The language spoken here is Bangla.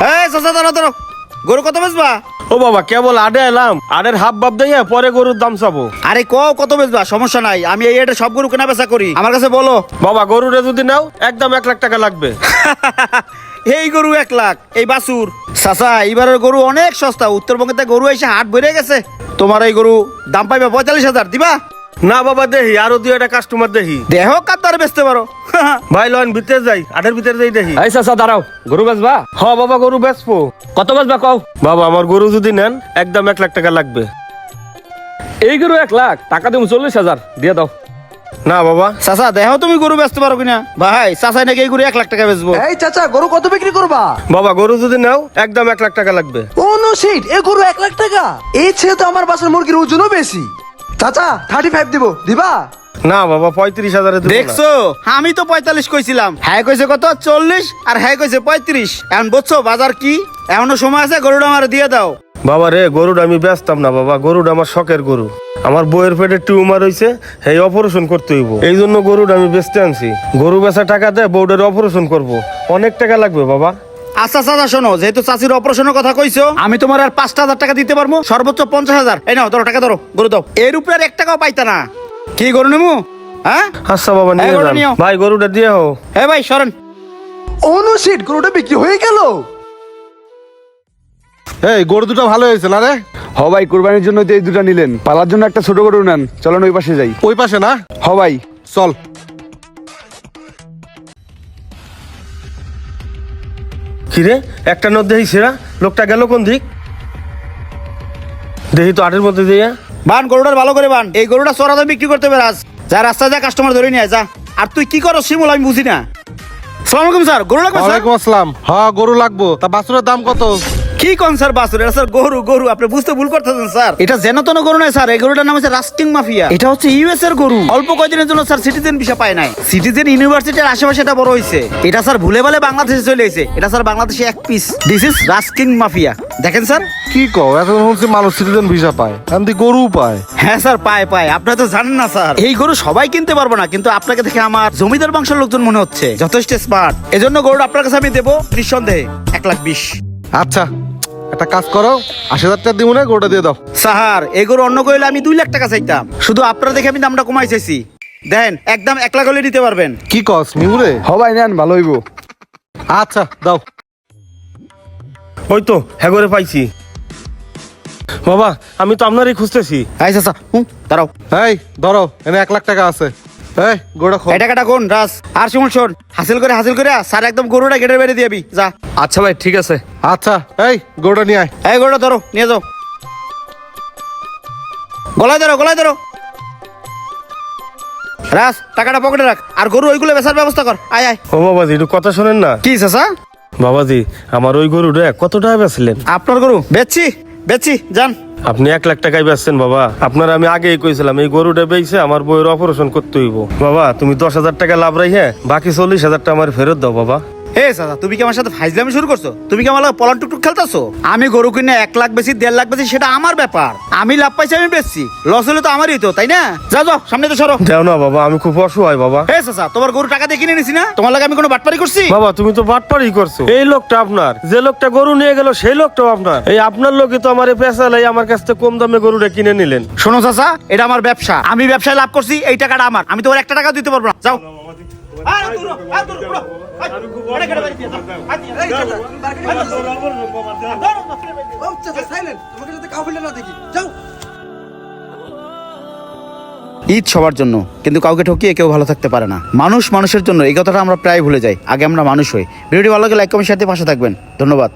এই চাচা দাঁড়ো দাঁড়ো গরু কত বেচবা? ও বাবা কেবল আডে এলাম। আডের হাফ বাপ দিয়ে পরে গরুর দাম চাবো। আরে ক কত বেচবা? সমস্যা নাই আমি এই এটা সব গরু কেনা বেচা করি। আমার কাছে বলো। বাবা গরুরে যদি নাও একদম এক লাখ টাকা লাগবে। এই গরু এক লাখ এই বাসুর চাচা এইবারের গরু অনেক সস্তা। উত্তরবঙ্গতে গরু এসে হাট ভরে গেছে। তোমার এই গরু দাম পাইবে পঁয়তাল্লিশ হাজার দিবা? না বাবা দেহি আরও দুই একটা কাস্টমার দেখি দেহ কাতার বেচতে পারো। ভাই লন ভিতরে যাই আডের ভিতরে যাই দেখি। এই চাচা দাঁড়াও গরু বেচবা? হ বাবা গরু বেচবো। কত বেচবা কও? বাবা আমার গরু যদি নেন একদম এক লাখ টাকা লাগবে। এই গরু এক লাখ টাকা দিব চল্লিশ হাজার দিয়ে দাও। না বাবা। চাচা দেহ তুমি গরু বেচতে পারো কিনা? ভাই চাচা নাকি এই গরু এক লাখ টাকা বেচবো। এই চাচা গরু কত বিক্রি করবা? বাবা গরু যদি নাও একদম এক লাখ টাকা লাগবে। ও নো শিট এ গরু এক লাখ টাকা? এই ছেলে তো আমার বাসার মুরগির ওজনও বেশি। চাচা থার্টি ফাইভ দিব দিবা? না বাবা পঁয়ত্রিশ হাজারে। দেখছ? আমি তো পঁয়তাল্লিশ কইছিলাম। হ্যাঁ কইছে কত? চল্লিশ? আর হ্যাঁ কইছে পঁয়ত্রিশ। এখন বুঝছ বাজার কি? এমনও সময় আছে গরুটা আমার দিয়ে দাও। বাবা রে গরুটা আমি ব্যস্তাম না বাবা গরুটা আমার শখের গরু। আমার বইয়ের পেটে টিউমার হইছে এই অপারেশন করতে হইব। এই জন্য গরুটা আমি বেচতে আনছি। গরু বেচা টাকা দেয় বউডের অপারেশন করব। অনেক টাকা লাগবে বাবা। আচ্ছা চাচা শোনো যেহেতু চাষির অপারেশনের কথা কইছো আমি তোমার আর পাঁচটা হাজার টাকা দিতে পারব? সর্বোচ্চ পঞ্চাশ হাজার। এই নাও ধরো টাকা ধরো গরু দাও। এর উপরে আর এক টাকাও পাইতা না। কি গরু নেব হ্যাঁ? আচ্ছা বাবা নিয়ে এই গরুটা যান। ভাই গরুটা দিয়ে হো হ্যাঁ ভাই সরেন। ও নো শিট গরুটা বিক্রি হয়ে গেল? এই গরু দুটো ভালো হয়েছে না রে? হ ভাই কোরবানির জন্য তো এই দুটা নিলেন। পালার জন্য একটা ছোট গরু নেন। চলেন ওই পাশে যাই। ওই পাশে না? হ ভাই চল। কিরে একটা নদ দেখি সেরা লোকটা গেল কোন দিক? দেখি তো আটের মধ্যে দিয়ে। বান গরুটার ভালো করে বান। এই গরুটা চড়া বিক্রি করতে পারাস যা রাস্তায় যা কাস্টমার ধরে নিয়ে যা। আর তুই কি করো শিমুল আমি বুঝি না। সালাম আলাইকুম স্যার। গরু লাগবে স্যার? ওয়ালাইকুম আসসালাম। হ্যাঁ গরু লাগবো। তা বাছুরের দাম কত? কি কোন স্যার বাসুর এটা স্যার গরু গরু। আপনি বুঝতে ভুল করতেছেন স্যার। এটা যেন তেন গরু নয় স্যার। এই গরুটার নাম হচ্ছে রাস্টিং মাফিয়া এটা হচ্ছে ইউএস এর গরু। অল্প কয়েকদিনের জন্য স্যার সিটিজেন ভিসা পায় নাই। সিটিজেন ইউনিভার্সিটির আশেপাশে এটা বড় হয়েছে এটা স্যার ভুলে ভালে বাংলাদেশে চলে এসেছে। এটা স্যার বাংলাদেশে এক পিস দিস ইজ রাস্কিং মাফিয়া দেখেন স্যার। কি কও? এখন শুনছি মানুষ সিটিজেন ভিসা পায়। এখন তুই গরু পায়? হ্যাঁ স্যার পায় পায়। আপনারা তো জানেন না স্যার। এই গরু সবাই কিনতে পারব না কিন্তু আপনাকে দেখে আমার জমিদার বংশের লোকজন মনে হচ্ছে। যথেষ্ট স্মার্ট এজন্য গরুটা আপনার কাছে আমি দেবো নিঃসন্দেহে এক লাখ বিশ। আচ্ছা একটা কাজ করো আশি হাজার টাকা দিব না গরুটা দিয়ে দাও। সাহার এই গরু অন্য কইলে আমি দুই লাখ টাকা চাইতাম। শুধু আপনারা দেখে আমি দামটা কমাই চাইছি। দেন একদম এক লাখ হলে দিতে পারবেন। কি কস নিউরে হ ভাই নেন ভালো হইব। আচ্ছা দাও। ওই তো হ্যাঁ করে পাইছি। বাবা আমি তো আপনারই খুঁজতেছি। আচ্ছা আচ্ছা হুম দাঁড়াও। এই ধরো এনে এক লাখ টাকা আছে। এই গরুটা খো এই টাকাটা কোন? রাস আর শুন শোন হাসিল করে হাসিল করে স্যার একদম গরুটা গেটের বাইরে দিয়ে দিবি যা। আচ্ছা ভাই ঠিক আছে। আচ্ছা এই গরুটা নিয়ে আয়। এই গরুটা ধরো নিয়ে যাও। গলায় ধরো গলায় ধরো। রাস টাকাটা পকেটে রাখ আর গরু ওইগুলো বেচার ব্যবস্থা কর। আয় আয়। ও বাবাজি একটু কথা শোনেন না। কি চাচা? বাবাজি আমার ওই গরুটা কত টাকা বেচলেন? আপনার গরু? বেচছি বেচছি যান। আপনি এক লাখ টাকায় বেচছেন বাবা। আপনার আমি আগেই কইছিলাম এই গরুটা বেচে আমার বইয়ের অপারেশন করতে হইব। বাবা তুমি দশ হাজার টাকা লাভ রাই হ্যাঁ বাকি চল্লিশ হাজার টাকা আমার ফেরত দাও বাবা। হে চাচা তুমি কি আমার সাথে ফাইজলামি শুরু করছ? তুমি কি আমার পলান টুকটুক খেলতেছো? আমি গরু কিনে এক লাখ বেশি দেড় লাখ বেশি সেটা আমার ব্যাপার। আমি লাভ পাইছি আমি বেচছি। লস হলে তো আমারই তো তাই না? যাও যাও সামনে তো সরো। দেও না বাবা আমি খুব অসহায় বাবা। হে চাচা তোমার গরু টাকা দিয়ে কিনে নিছি না? তোমার লাগে আমি কোনো বাটপারি করছি? বাবা তুমি তো বাটপাড়ি করছ। এই লোকটা আপনার। যে লোকটা গরু নিয়ে গেল সেই লোকটাও আপনার। এই আপনার লোকই তো আমার পেশা লাই আমার কাছ থেকে কম দামে গরুটা কিনে নিলেন। শোনো চাচা এটা আমার ব্যবসা। আমি ব্যবসায় লাভ করছি এই টাকাটা আমার। আমি তোমার একটা টাকা দিতে পারব না। যাও। ঈদ সবার জন্য কিন্তু কাউকে ঠকিয়ে কেউ ভালো থাকতে পারে না মানুষ মানুষের জন্য এই কথাটা আমরা প্রায় ভুলে যাই আগে আমরা মানুষ হই ভিডিওটি ভালো লাগে লাইক কমেন্ট সাথে পাশে থাকবেন ধন্যবাদ